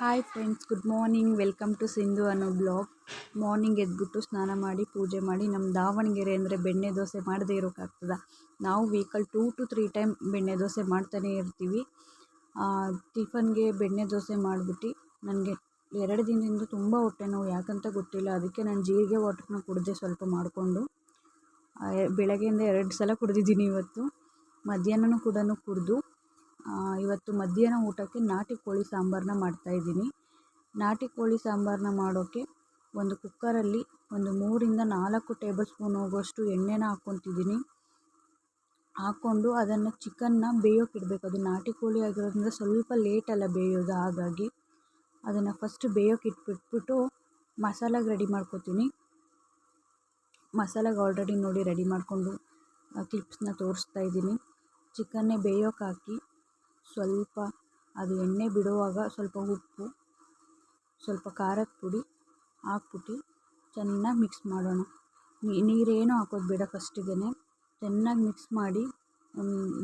Hi friends good morning welcome to Sindhu ಅನ್ನೋ blog morning ಎದ್ಬಿಟ್ಟು ಸ್ನಾನ ಮಾಡಿ, ಪೂಜೆ ಮಾಡಿ ನಮ್ಮ ದಾವಣಗೆರೆ ಅಂದರೆ ಬೆಣ್ಣೆ ದೋಸೆ ಮಾಡದೇ ಇರೋಕ್ಕಾಗ್ತದ ನಾವು weekly two to three time ಬೆಣ್ಣೆ ದೋಸೆ ಮಾಡ್ತಾನೇ ಇರ್ತೀವಿ. ಟಿಫನ್ಗೆ ಬೆಣ್ಣೆ ದೋಸೆ ಮಾಡಿಬಿಟ್ಟು ನನಗೆ ಎರಡು ದಿನದಿಂದ ತುಂಬ ಹೊಟ್ಟೆ ನೋವು. ಯಾಕಂತ ಗೊತ್ತಿಲ್ಲ. ಅದಕ್ಕೆ ನಾನು ಜೀರಿಗೆ ವಾಟರ್ನ ಕುಡಿದೆ ಸ್ವಲ್ಪ ಮಾಡಿಕೊಂಡು ಬೆಳಗ್ಗೆಯಿಂದ ಎರಡು ಸಲ ಕುಡಿದಿದ್ದೀನಿ ಇವತ್ತು. ಮಧ್ಯಾಹ್ನನೂ ಕೂಡ ಕುಡಿದು ಇವತ್ತು ಮಧ್ಯಾಹ್ನ ಊಟಕ್ಕೆ ನಾಟಿ ಕೋಳಿ ಸಾಂಬಾರನ್ನ ಮಾಡ್ತಾಯಿದ್ದೀನಿ ನಾಟಿ ಕೋಳಿ ಸಾಂಬಾರನ್ನ ಮಾಡೋಕ್ಕೆ ಒಂದು ಕುಕ್ಕರಲ್ಲಿ ಒಂದು ಮೂರಿಂದ ನಾಲ್ಕು ಟೇಬಲ್ ಸ್ಪೂನ್ ಹೋಗುವಷ್ಟು ಎಣ್ಣೆನ ಹಾಕ್ಕೊತಿದ್ದೀನಿ. ಹಾಕ್ಕೊಂಡು ಅದನ್ನು ಚಿಕನ್ನ ಬೇಯೋಕೆ ಇಡಬೇಕು. ಅದು ನಾಟಿ ಕೋಳಿ ಆಗಿರೋದ್ರಿಂದ ಸ್ವಲ್ಪ ಲೇಟಲ್ಲ ಬೇಯೋದು, ಹಾಗಾಗಿ ಅದನ್ನು ಫಸ್ಟ್ ಬೇಯೋಕೆ ಇಟ್ಬಿಟ್ಬಿಟ್ಟು ಮಸಾಲಾಗೆ ರೆಡಿ ಮಾಡ್ಕೊತೀನಿ. ಮಸಾಲಾಗೆ ಆಲ್ರೆಡಿ ನೋಡಿ ರೆಡಿ ಮಾಡಿಕೊಂಡು ಕ್ಲಿಪ್ಸ್ನ ತೋರಿಸ್ತಾ ಇದ್ದೀನಿ. ಚಿಕನ್ನೇ ಬೇಯೋಕೆ ಹಾಕಿ ಸ್ವಲ್ಪ ಅದು ಎಣ್ಣೆ ಬಿಡುವಾಗ ಸ್ವಲ್ಪ ಉಪ್ಪು, ಸ್ವಲ್ಪ ಖಾರದ ಪುಡಿ ಹಾಕ್ಬಿಟ್ಟು ಚೆನ್ನಾಗಿ ಮಿಕ್ಸ್ ಮಾಡೋಣ. ನೀರೇನು ಹಾಕೋದು ಬೇಡ ಫಸ್ಟಿಗೆ ಚೆನ್ನಾಗಿ ಮಿಕ್ಸ್ ಮಾಡಿ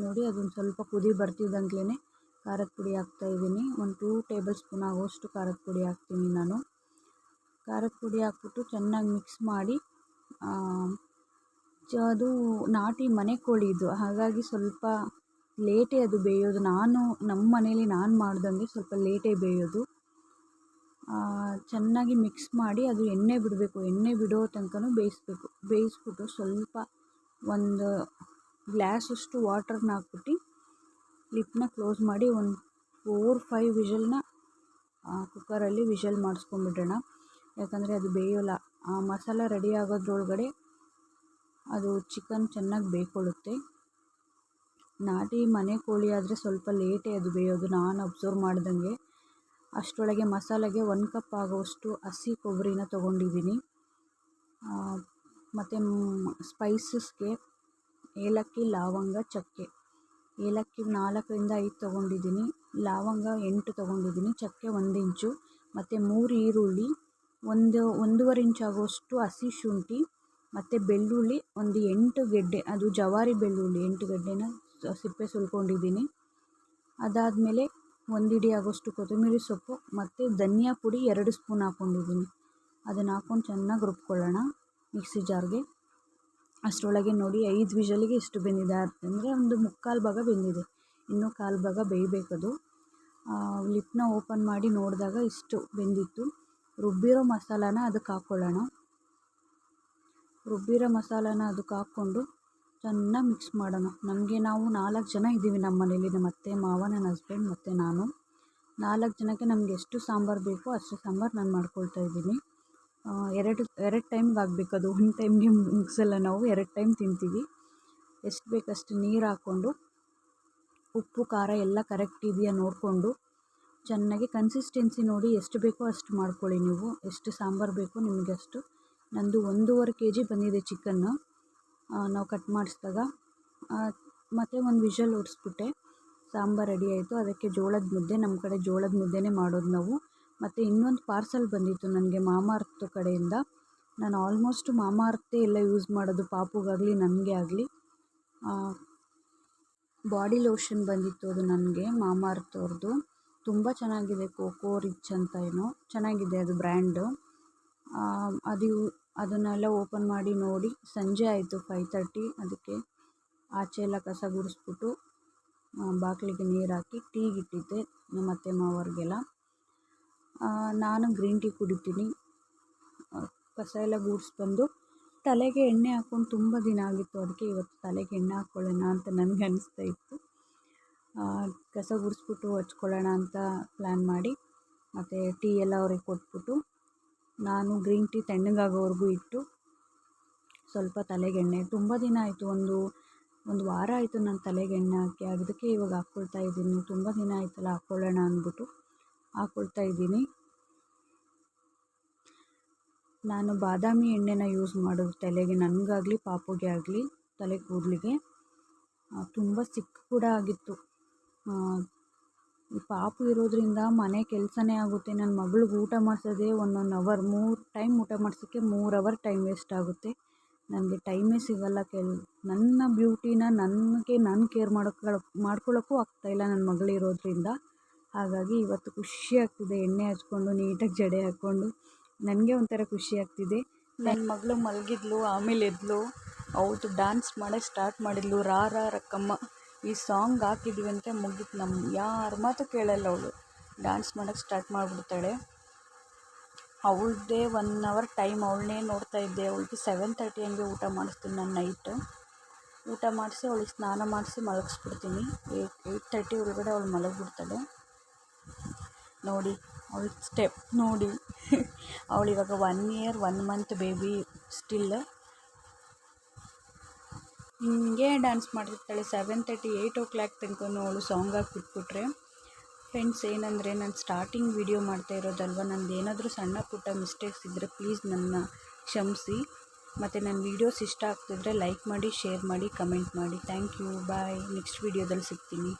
ನೋಡಿ ಅದೊಂದು ಸ್ವಲ್ಪ ಕುದಿ ಬರ್ತಿದ್ದಂಗ್ಲೇ ಖಾರದ ಪುಡಿ ಹಾಕ್ತಾಯಿದ್ದೀನಿ ಒಂದು ಟೂ ಟೇಬಲ್ ಸ್ಪೂನ್ ಆಗೋಷ್ಟು ಖಾರದ ಪುಡಿ ಹಾಕ್ತೀನಿ ನಾನು. ಖಾರದ ಪುಡಿ ಹಾಕ್ಬಿಟ್ಟು ಚೆನ್ನಾಗಿ ಮಿಕ್ಸ್ ಮಾಡಿ ಅದು ನಾಟಿ ಮನೆ ಕೋಳಿ ಇದು. ಹಾಗಾಗಿ ಸ್ವಲ್ಪ ಲೇಟೇ ಅದು ಬೇಯೋದು. ನಾನು ನಮ್ಮ ಮನೇಲಿ ನಾನು ಮಾಡ್ದಂಗೆ ಸ್ವಲ್ಪ ಲೇಟೇ ಬೇಯೋದು. ಚೆನ್ನಾಗಿ ಮಿಕ್ಸ್ ಮಾಡಿ ಅದು ಎಣ್ಣೆ ಬಿಡಬೇಕು. ಎಣ್ಣೆ ಬಿಡೋ ತನಕನೂ ಬೇಯಿಸ್ಬೇಕು. ಬೇಯಿಸ್ಬಿಟ್ಟು ಸ್ವಲ್ಪ ಒಂದು ಗ್ಲಾಸಷ್ಟು ವಾಟರ್ನ ಹಾಕ್ಬಿಟ್ಟು ಲಿಪ್ನ ಕ್ಲೋಸ್ ಮಾಡಿ ಒಂದು ಫೋರ್ ಫೈವ್ ವಿಷಲ್ನ ಕುಕ್ಕರಲ್ಲಿ ವಿಷಲ್ ಮಾಡಿಸ್ಕೊಂಬಿಡೋಣ ಯಾಕಂದರೆ ಅದು ಬೇಯೋಲ್ಲ. ಆ, ಮಸಾಲ ರೆಡಿ ಆಗೋದ್ರೊಳಗಡೆ ಅದು ಚಿಕನ್ ಚೆನ್ನಾಗಿ ಬೇಯ್ಕೊಳ್ಳುತ್ತೆ ನಾಟಿ ಮನೆ ಕೋಳಿ ಆದರೆ ಸ್ವಲ್ಪ ಲೇಟೇ ಅದು ಬೇಯೋದು. ನಾನು ಅಬ್ಸರ್ವ್ ಮಾಡ್ದಂಗೆ. ಅಷ್ಟರೊಳಗೆ ಮಸಾಲೆಗೆ ಒಂದು ಕಪ್ ಆಗುವಷ್ಟು ಹಸಿ ಕೊಬ್ಬರಿನ ತೊಗೊಂಡಿದ್ದೀನಿ. ಮತ್ತು ಸ್ಪೈಸಸ್ಗೆ ಏಲಕ್ಕಿ, ಲವಂಗ, ಚಕ್ಕೆ. ಏಲಕ್ಕಿ ನಾಲ್ಕರಿಂದ ಐದು ತೊಗೊಂಡಿದ್ದೀನಿ. ಲವಂಗ ಎಂಟು ತೊಗೊಂಡಿದ್ದೀನಿ. ಚಕ್ಕೆ ಒಂದು ಇಂಚು. ಮತ್ತು ಮೂರು ಈರುಳ್ಳಿ, ಒಂದು, ಒಂದೂವರೆ ಇಂಚು ಆಗುವಷ್ಟು ಹಸಿ ಶುಂಠಿ, ಮತ್ತು ಬೆಳ್ಳುಳ್ಳಿ, ಒಂದು ಎಂಟು ಗೆಡ್ಡೆ, ಅದು ಜವಾರಿ ಬೆಳ್ಳುಳ್ಳಿ, ಎಂಟು ಗೆಡ್ಡೆನ ಸಿಪ್ಪೆ ಸುಲ್ಕೊಂಡಿದ್ದೀನಿ. ಅದಾದಮೇಲೆ ಒಂದಿಡಿ ಆಗೋಷ್ಟು ಕೊತ್ತಂಬರಿ ಸೊಪ್ಪು ಮತ್ತು ಧನಿಯಾ ಪುಡಿ ಎರಡು ಸ್ಪೂನ್ ಹಾಕ್ಕೊಂಡಿದ್ದೀನಿ ಅದನ್ನು ಹಾಕ್ಕೊಂಡು ಚೆನ್ನಾಗಿ ರುಬ್ಕೊಳ್ಳೋಣ ಮಿಕ್ಸಿ ಜಾರ್ಗೆ. ಅಷ್ಟರೊಳಗೆ ನೋಡಿ ಐದು ವಿಷಲಿಗೆ ಇಷ್ಟು ಬೆಂದಿದೆ ಅಂದರೆ ಒಂದು ಮುಕ್ಕಾಲು ಭಾಗ ಬೆಂದಿದೆ. ಇನ್ನೂ ಕಾಲು ಭಾಗ ಬೇಯಬೇಕದು. ಲಿಪ್ನ ಓಪನ್ ಮಾಡಿ ನೋಡಿದಾಗ ಇಷ್ಟು ಬೆಂದಿತ್ತು. ರುಬ್ಬಿರೋ ಮಸಾಲಾನ ಅದಕ್ಕೆ ಹಾಕ್ಕೊಳ್ಳೋಣ ರುಬ್ಬಿರೋ ಮಸಾಲಾನ ಅದಕ್ಕೆ ಹಾಕ್ಕೊಂಡು ಚೆನ್ನಾಗಿ ಮಿಕ್ಸ್ ಮಾಡೋಣ. ನಮಗೆ ನಾವು ನಾಲ್ಕು ಜನ ಇದ್ದೀವಿ ನಮ್ಮ ಮನೇಲಿ. ನಮ್ಮ ಅತ್ತೆ, ಮಾವ, ನನ್ನ ಹಸ್ಬೆಂಡ್ ಮತ್ತು ನಾನು. ನಾಲ್ಕು ಜನಕ್ಕೆ ನಮ್ಗೆ ಎಷ್ಟು ಸಾಂಬಾರು ಬೇಕೋ ಅಷ್ಟು ಸಾಂಬಾರು ನಾನು ಮಾಡ್ಕೊಳ್ತಾ ಇದ್ದೀನಿ. ಎರಡು ಎರಡು ಟೈಮ್ಗೆ ಆಗಬೇಕು ಅದು. ಒಂದು ಟೈಮ್ಗೆ ಮುಗಿಸಲ್ಲ ನಾವು. ಎರಡು ಟೈಮ್ ತಿಂತೀವಿ. ಎಷ್ಟು ಬೇಕಷ್ಟು ನೀರು ಹಾಕ್ಕೊಂಡು, ಉಪ್ಪು, ಖಾರ ಎಲ್ಲ ಕರೆಕ್ಟ್ ಇದೆಯಾ ನೋಡಿಕೊಂಡು, ಚೆನ್ನಾಗಿ ಕನ್ಸಿಸ್ಟೆನ್ಸಿ ನೋಡಿ ಎಷ್ಟು ಬೇಕೋ ಅಷ್ಟು ಮಾಡ್ಕೊಳ್ಳಿ ನೀವು. ಎಷ್ಟು ಸಾಂಬಾರು ಬೇಕೋ ನಿಮಗೆ ಅಷ್ಟು. ನಂದು ಒಂದೂವರೆ ಕೆ ಜಿ ಬಂದಿದೆ ಚಿಕನ್ನು ನಾವು ಕಟ್ ಮಾಡಿಸ್ದಾಗ. ಮತ್ತು ಒಂದು ವಿಷಲ್ ಹೊಡೆಸ್ಬಿಟ್ಟೆ ಸಾಂಬಾರು ರೆಡಿ ಆಯಿತು. ಅದಕ್ಕೆ ಜೋಳದ ಮುದ್ದೆ ನಮ್ಮ ಕಡೆ ಜೋಳದ ಮುದ್ದೆನೇ ಮಾಡೋದು ನಾವು. ಮತ್ತು ಇನ್ನೊಂದು ಪಾರ್ಸಲ್ ಬಂದಿತ್ತು ನನಗೆ ಮಾಮಾರ್ತ್ ಕಡೆಯಿಂದ. ನಾನು ಆಲ್ಮೋಸ್ಟ್ ಅರ್ತೆ ಎಲ್ಲ ಯೂಸ್ ಮಾಡೋದು. ಪಾಪುಗಾಗಲಿ, ನನಗೆ ಆಗಲಿ. ಬಾಡಿ ಲೋಷನ್ ಬಂದಿತ್ತು ಅದು ನನಗೆ ಮಾಮಾಅರ್ತ್ ಅವ್ರದ್ದು ತುಂಬ ಚೆನ್ನಾಗಿದೆ, ಕೋಕೋ ರಿಚ್ ಅಂತ ಏನೋ. ಚೆನ್ನಾಗಿದೆ ಅದು ಬ್ರ್ಯಾಂಡು ಅದು ಅದನ್ನೆಲ್ಲ ಓಪನ್ ಮಾಡಿ ನೋಡಿ. ಸಂಜೆ ಆಯಿತು ಫೈ ತರ್ಟಿ ಅದಕ್ಕೆ ಆಚೆ ಎಲ್ಲ ಕಸ ಗುಡಿಸ್ಬಿಟ್ಟು ಬಾಗಿಲಿಗೆ ನೀರು ಹಾಕಿ ಟೀಗೆ ಇಟ್ಟಿದ್ದೆ ನಮ್ಮ ಅತ್ತೆ ಮಾವರಿಗೆಲ್ಲ. ನಾನು ಗ್ರೀನ್ ಟೀ ಕುಡಿತೀನಿ. ಕಸ ಎಲ್ಲ ಗುಡಿಸ್ಬಂದು ತಲೆಗೆ ಎಣ್ಣೆ ಹಾಕ್ಕೊಂಡು ತುಂಬ ದಿನ ಆಗಿತ್ತು. ಅದಕ್ಕೆ ಇವತ್ತು ತಲೆಗೆ ಎಣ್ಣೆ ಹಾಕ್ಕೊಳ್ಳೋಣ ಅಂತ ನನಗೆ ಅನ್ನಿಸ್ತಾ ಇತ್ತು. ಕಸ ಗುಡಿಸ್ಬಿಟ್ಟು ಹಚ್ಕೊಳ್ಳೋಣ ಅಂತ ಪ್ಲ್ಯಾನ್ ಮಾಡಿ, ಮತ್ತು ಟೀ ಎಲ್ಲ ಅವ್ರಿಗೆ ಕೊಟ್ಬಿಟ್ಟು ನಾನು ಗ್ರೀನ್ ಟೀ ತಣ್ಣಗಾಗೋವರೆಗೂ ಇಟ್ಟು ಸ್ವಲ್ಪ ತಲೆಗೆ ಎಣ್ಣೆ ತುಂಬ ದಿನ ಆಯಿತು, ಒಂದು ಒಂದು ವಾರ ಆಯಿತು ನಾನು ತಲೆಗೆ ಎಣ್ಣೆ ಹಾಕಿ, ಅದಕ್ಕೆ ಇವಾಗ ಹಾಕ್ಕೊಳ್ತಾ ಇದ್ದೀನಿ. ತುಂಬ ದಿನ ಆಯಿತಲ್ಲ, ಹಾಕ್ಕೊಳ್ಳೋಣ ಅಂದ್ಬಿಟ್ಟು ಹಾಕ್ಕೊಳ್ತಾ ಇದ್ದೀನಿ. ನಾನು ಬಾದಾಮಿ ಎಣ್ಣೆನ ಯೂಸ್ ಮಾಡೋದು ತಲೆಗೆ, ನನಗಾಗಲಿ, ಪಾಪುಗೆ ಆಗಲಿ, ತಲೆ ಕೂದಲಿಗೆ. ತುಂಬ ಸಿಕ್ ಕೂಡ ಆಗಿತ್ತು. ಪಾಪು ಇರೋದರಿಂದ ಮನೆ ಕೆಲಸನೇ ಆಗುತ್ತೆ. ನನ್ನ ಮಗ್ಳಿಗೆ ಊಟ ಮಾಡಿಸೋದೇ ಒನ್ ಒನ್ ಅವರ್ ಮೂರು ಟೈಮ್ ಊಟ ಮಾಡಿಸೋಕ್ಕೆ ಮೂರು ಅವರ್ ಟೈಮ್ ವೇಸ್ಟ್ ಆಗುತ್ತೆ. ನನಗೆ ಟೈಮೇ ಸಿಗೋಲ್ಲ ಕೆಲ್ ನನ್ನ ಬ್ಯೂಟಿನ ನನಗೆ, ನಾನು ಕೇರ್ ಮಾಡೋಕ್ಕೆ ಮಾಡ್ಕೊಳ್ಳೋಕ್ಕೂ ಆಗ್ತಾಯಿಲ್ಲ ನನ್ನ ಮಗಳಿರೋದ್ರಿಂದ ಹಾಗಾಗಿ ಇವತ್ತು ಖುಷಿ ಆಗ್ತಿದೆ. ಎಣ್ಣೆ ಹಚ್ಕೊಂಡು, ನೀಟಾಗಿ ಜಡೆ ಹಾಕ್ಕೊಂಡು ನನಗೆ ಒಂಥರ ಖುಷಿ ಆಗ್ತಿದೆ. ನನ್ನ ಮಗಳು ಮಲಗಿದ್ಲು, ಆಮೇಲೆ ಎದ್ಲು. ಅವತ್ತು ಡ್ಯಾನ್ಸ್ ಮಾಡೋಕ್ಕೆ ಸ್ಟಾರ್ಟ್ ಮಾಡಿದ್ಲು. ರಾ ರಾ, ರಕ್ಕಮ್ಮ. ಈ ಸಾಂಗ್ ಹಾಕಿದ್ವಿ ಅಂತ ಮುಗೀತು ನಮ್ಮ ಯಾರ ಮಾತು ಕೇಳಲ್ಲ ಅವಳು. ಡ್ಯಾನ್ಸ್ ಮಾಡೋಕ್ಕೆ ಸ್ಟಾರ್ಟ್ ಮಾಡಿಬಿಡ್ತಾಳೆ. ಅವಳದೇ ಒನ್ ಅವರ್ ಟೈಮ್ ಅವಳನ್ನೇ ನೋಡ್ತಾ ಇದ್ದೆ. ಅವಳಿಗೆ ಸೆವೆನ್ ತರ್ಟಿ ಹಂಗೆ ಊಟ ಮಾಡಿಸ್ತೀನಿ ನಾನು ನೈಟ್ ಊಟ ಮಾಡಿಸಿ ಅವಳಿಗೆ ಸ್ನಾನ ಮಾಡಿಸಿ ಮಲಗಿಸ್ಬಿಡ್ತೀನಿ. ಏಯ್ಟ್ ಏಯ್ಟ್ ತರ್ಟಿ ಒಳಗಡೆ ಅವಳು ಮಲಗಿಬಿಡ್ತಾಳೆ. ನೋಡಿ ಅವಳ ಸ್ಟೆಪ್ ನೋಡಿ. ಅವಳಿವಾಗ one year one month baby still ಹಿಂಗೆ ಡ್ಯಾನ್ಸ್ ಮಾಡ್ತಿರ್ತಾಳೆ. Seven thirty eight o'clock ತನಕನೂ ಅವಳು ಸಾಂಗ್ ಹಾಕ್ಬಿಟ್ಬಿಟ್ರೆ ಫ್ರೆಂಡ್ಸ್ ಏನಂದರೆ ನಾನು ಸ್ಟಾರ್ಟಿಂಗ್ ವೀಡಿಯೋ ಮಾಡ್ತಾ ಇರೋದಲ್ವ? ನಂದು ಏನಾದರೂ ಸಣ್ಣ ಪುಟ್ಟ ಮಿಸ್ಟೇಕ್ಸ್ ಇದ್ದರೆ ಪ್ಲೀಸ್ ನನ್ನ ಕ್ಷಮಿಸಿ. ಮತ್ತು ನನ್ನ ವೀಡಿಯೋಸ್ ಇಷ್ಟ ಆಗ್ತಿದ್ರೆ ಲೈಕ್ ಮಾಡಿ ಶೇರ್ ಮಾಡಿ ಕಮೆಂಟ್ ಮಾಡಿ. ಥ್ಯಾಂಕ್ ಯು ಬಾಯ್ ನೆಕ್ಸ್ಟ್ ವೀಡಿಯೋದಲ್ಲಿ ಸಿಗ್ತೀನಿ.